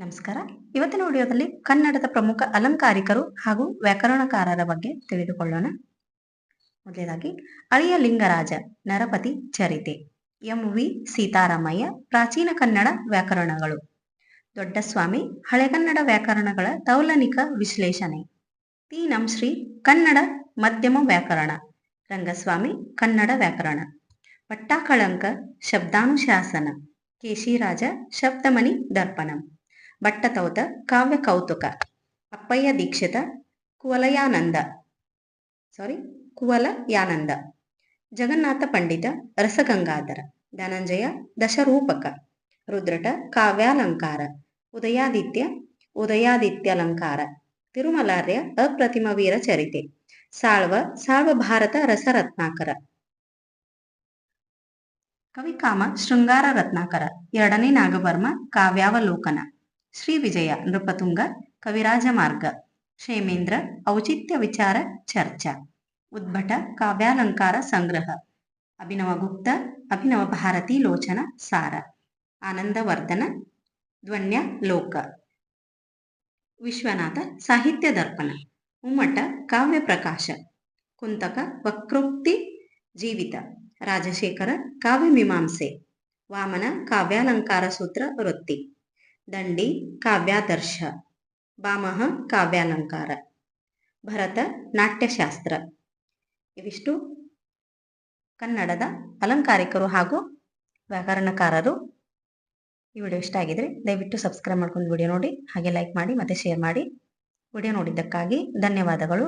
ನಮಸ್ಕಾರ. ಇವತ್ತಿನ ವಿಡಿಯೋದಲ್ಲಿ ಕನ್ನಡದ ಪ್ರಮುಖ ಅಲಂಕಾರಿಕರು ಹಾಗೂ ವ್ಯಾಕರಣಕಾರರ ಬಗ್ಗೆ ತಿಳಿದುಕೊಳ್ಳೋಣ. ಮೊದಲನೇದಾಗಿ ಅಳಿಯ ಲಿಂಗರಾಜ, ನರಪತಿ ಚರಿತೆ, ಎಂ ವಿ ಸೀತಾರಾಮಯ್ಯ, ಪ್ರಾಚೀನ ಕನ್ನಡ ವ್ಯಾಕರಣಗಳು, ದೊಡ್ಡಸ್ವಾಮಿ ಹಳೆಗನ್ನಡ ವ್ಯಾಕರಣಗಳ ತೌಲನಿಕ ವಿಶ್ಲೇಷಣೆ ತಿ ಶ್ರೀ ಕನ್ನಡ ಮಧ್ಯಮ ವ್ಯಾಕರಣ, ರಂಗಸ್ವಾಮಿ ಕನ್ನಡ ವ್ಯಾಕರಣ, ಪಟ್ಟಾಕಳಂಕ ಶಬ್ದಾನುಶಾಸನ ಕೇಶಿರಾಜ ಶಬ್ದಮಣಿ ದರ್ಪಣಂ. ಭಟ್ಟತೌತ ಕಾವ್ಯ ಕೌತುಕ, ಅಪ್ಪಯ್ಯ ದೀಕ್ಷಿತ, ಕುವಲಯಾನಂದ ಸಾರಿ ಕುವಲಯಾನಂದ, ಜಗನ್ನಾಥ ಪಂಡಿತ, ರಸಗಂಗಾಧರ, ಧನಂಜಯ ದಶರೂಪಕ, ರುದ್ರಟ ಕಾವ್ಯಾಲಂಕಾರ, ಉದಯಾದಿತ್ಯ, ಉದಯಾದಿತ್ಯಲಂಕಾರ, ತಿರುಮಲಾರ್ಯ ಅಪ್ರತಿಮ ವೀರ ಚರಿತೆ, ಸಾಳ್ವ ಸಾಳ್ವ ಭಾರತ ರಸರತ್ನಾಕರ. ಕವಿಕಾಮ ಶೃಂಗಾರ ರತ್ನಾಕರ, ಎರಡನೇ ನಾಗವರ್ಮ ಕಾವ್ಯಾವಲೋಕನ. ಶ್ರೀ ವಿಜಯ ನೃಪತುಂಗ ಕವಿರಾಜ ಮಾರ್ಗ, ಕ್ಷೇಮೇಂದ್ರ ಔಚಿತ್ಯ ವಿಚಾರ ಚರ್ಚಾ, ಉದ್ಭಟ ಕಾವ್ಯಾಲಂಕಾರ ಸಂಗ್ರಹ, ಅಭಿನವ ಗುಪ್ತ ಅಭಿನವ ಭಾರತಿ ಲೋಚನ ಸಾರ, ಆನಂದವರ್ಧನ ಧ್ವನ್ಯ ಲೋಕ, ವಿಶ್ವನಾಥ ಸಾಹಿತ್ಯ ದರ್ಪಣ ಉಮ್ಮಟ ಕಾವ್ಯ ಪ್ರಕಾಶ, ಕುಂತಕ ವಕ್ರೋಕ್ತಿ ಜೀವಿತ, ರಾಜಶೇಖರ ಕಾವ್ಯ ಮೀಮಾಂಸೆ, ವಾಮನ ಕಾವ್ಯಾಲಂಕಾರ ಸೂತ್ರ ವೃತ್ತಿ. ದಂಡಿ ಕಾವ್ಯಾದರ್ಶ. ಬಾಮಹ ಕಾವ್ಯಾಲಂಕಾರ. ಭರತ ನಾಟ್ಯಶಾಸ್ತ್ರ. ಇವಿಷ್ಟು ಕನ್ನಡದ ಅಲಂಕಾರಿಕರು ಹಾಗೂ ವ್ಯಾಕರಣಕಾರರು. ಈ ವಿಡಿಯೋ ಇಷ್ಟ ಆಗಿದ್ರೆ ದಯವಿಟ್ಟು ಸಬ್ಸ್ಕ್ರೈಬ್ ಮಾಡ್ಕೊಂಡು ವಿಡಿಯೋ ನೋಡಿ, ಹಾಗೆ ಲೈಕ್ ಮಾಡಿ ಮತ್ತೆ ಶೇರ್ ಮಾಡಿ. ವಿಡಿಯೋ ನೋಡಿದ್ದಕ್ಕಾಗಿ ಧನ್ಯವಾದಗಳು.